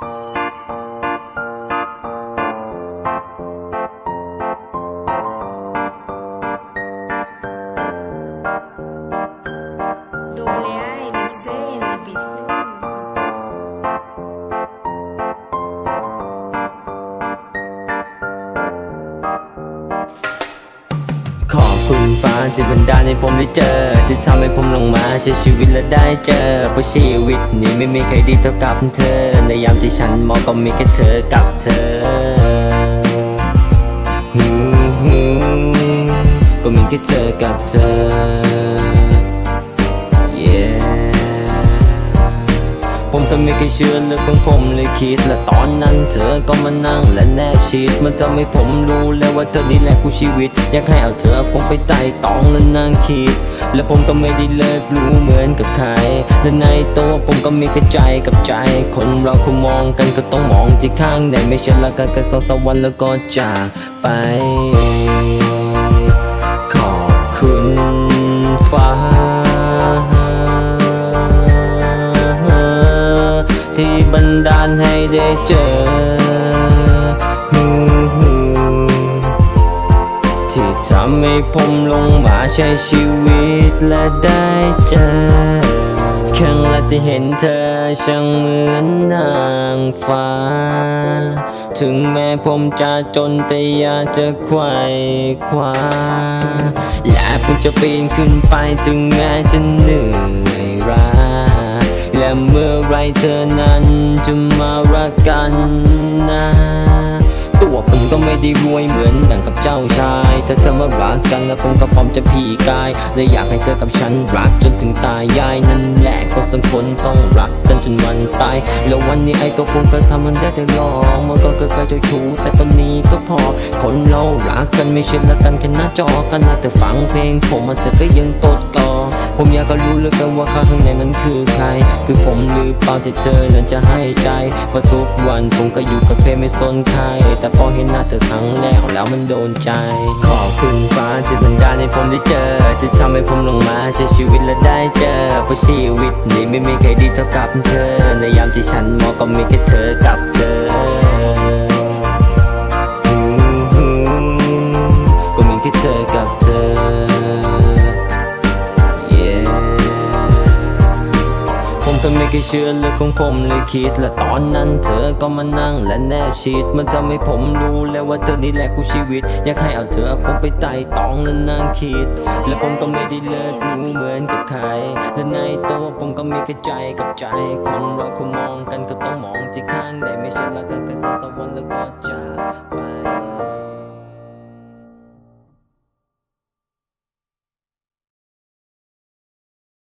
Música ฟ้าที่บันดาลให้ผมได้เจอ ที่ทำให้ผมลงมาใช้ชีวิตและได้เจอเพราะชีวิตนี้ไม่มีใครดีเท่ากับเธอ ในยามที่ฉันมองก็มีแค่เธอกับเธอฮู้ฮู้ก็มีแค่เธอกับเธอ ผมทำไม่เคยเชื่อเรื่องของผมเลยคิด และตอนนั้นเธอก็มานั่งและแนบชิด มันทำให้ผมรู้แล้วว่าเธอนี่แหละกูชีวิต อยากให้เอาเธอผมไปไต่ตองและนั่งคิด และผมก็ไม่ได้เลิกรู้เหมือนกับใคร และในตัวผมก็มีแค่ใจกับใจ คนเราคงมองกันก็ต้องมองที่ข้างในไม่ใช่ละกันแค่สองสามวันแล้วก็จากไป บันดาลให้ได้เจอ ที่ทำให้ผมลงมาใช้ชีวิตและได้เจอครั้งแรกที่เห็นเธอช่างเหมือนนางฟ้า ถึงแม้ผมจะจนแต่อยากจะไขว่คว้า และผมจะปีนขึ้นไปถึงแม้จะเหนื่อย เธอนั้นจะมารักกันนะตัว ก็ไม่ได้รวยเหมือนดังกับเจ้าชาย ถ้าเธอมารักกันแล้วผมก็พร้อมจะพี่กายเลยอยากให้เธอกับฉันรักจนถึงตายยายนั่นแหละก็สังคนต้องรักกันจนวันตาย แล้ววันนี้ไอ้ตัวผมก็ทำมันได้แต่รองมันก็เคยไปจ้าชู้แต่ตอนนี้ก็พอ คนเรารักกันไม่ใช่ละกันแค่หน้าจอกันนะแต่ฟังเพลงผมมันเธอก็ยังตดกอผมอยากก็รู้เหลือเกินว่าข้างในนั้นคือใคร คือผมหรือเปล่าที่เธอนั้นจะให้ใจเพราะทุกวันผมก็อยู่กับเพลงไม่สนใครแต่พอเห็นหน้าเธอครั้งแรกแล้วมันโดนใจ ขอบคุณฟ้าจะบันดาลให้ผมได้เจอ จะทำให้ผมลงมาใช้ชีวิตและได้เจอเพราะชีวิตนี้ไม่มีใครดีเท่ากับเธอ ในยามที่ฉันมองก็มีแค่เธอกับเธอ ผมก็ไม่เคยเชื่อเรื่องของผมเลยคิด และตอนนั้นเธอก็มานั่งและแนบชิด มันทำให้ผมรู้แล้วว่าเธอนี่แหละกูชีวิต อยากให้เอาเธอผมไปไต่ตองและนั่งคิด และผมก็ไม่ได้เลิกรู้เหมือนกับใคร และในตัวผมก็มีแค่ใจกับใจ คนเราคงมองกันก็ต้องมองที่ข้างในไม่ใช่ละกันแค่สองสามวันแล้วก็จากไป